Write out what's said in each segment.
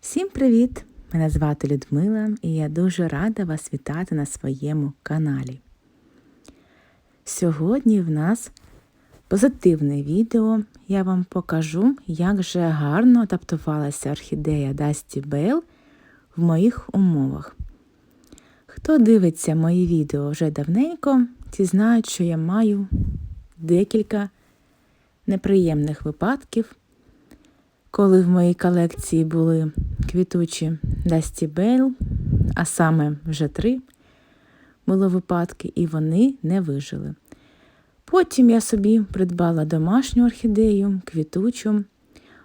Всім привіт! Мене звати Людмила і я дуже рада вас вітати на своєму каналі. Сьогодні в нас позитивне відео. Я вам покажу, як же гарно адаптувалася орхідея Dusty Bell в моїх умовах. Хто дивиться мої відео вже давненько, ті знають, що я маю декілька неприємних випадків коли в моїй колекції були квітучі Bell, а саме вже три були випадки, і вони не вижили. Потім я собі придбала домашню орхідею, квітучу.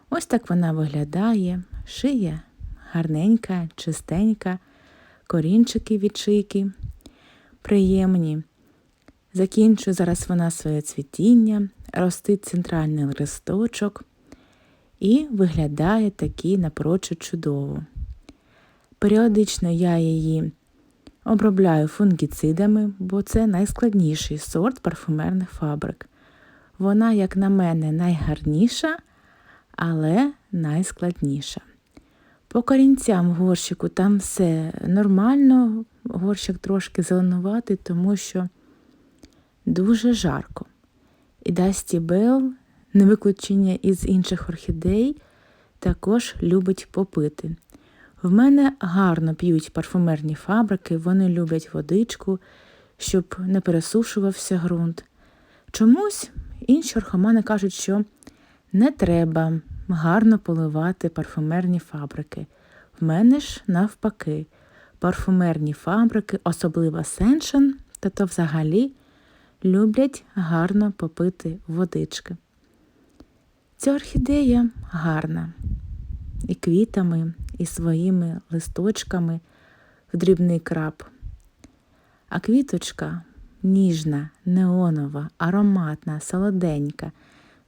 Ось так вона виглядає, шия гарненька, чистенька, корінчики від приємні. Закінчую зараз вона своє цвітіння, ростить центральний листочок і виглядає таки напрочуд чудово. Періодично я її обробляю фунгіцидами, бо це найскладніший сорт парфумерних фабрик. Вона, як на мене, найгарніша, але найскладніша. По корінцям горщику там все нормально, горщик трошки зеленуватий, тому що дуже жарко. І Дасті Белл не виключення із інших орхідей, також любить попити. В мене гарно п'ють парфумерні фабрики, вони люблять водичку, щоб не пересушувався ґрунт. Чомусь інші орхомани кажуть, що не треба гарно поливати парфумерні фабрики. В мене ж навпаки, парфумерні фабрики, особливо Сеншен, та то взагалі люблять гарно попити водички. Ця орхідея гарна і квітами, і своїми листочками в дрібний краб. А квіточка ніжна, неонова, ароматна, солоденька.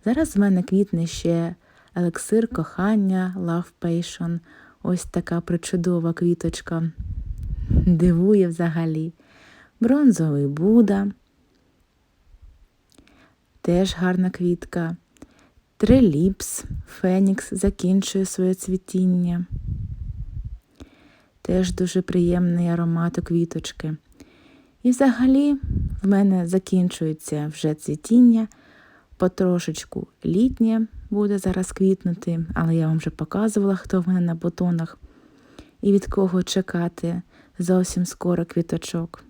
Зараз в мене квітне ще елексир кохання, Love Passion. Ось така причудова квіточка. Дивує взагалі. Бронзовий Буда. Теж гарна квітка. Триліпс, Фенікс закінчує своє цвітіння. Теж дуже приємний аромат у квіточки. І взагалі в мене закінчується вже цвітіння, потрошечку літнє буде зараз квітнути, але я вам вже показувала, хто в мене на бутонах і від кого чекати зовсім скоро квіточок.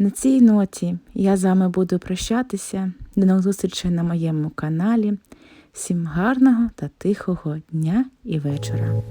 На цій ноті я з вами буду прощатися. До нових зустрічей на моєму каналі. Всім гарного та тихого дня і вечора!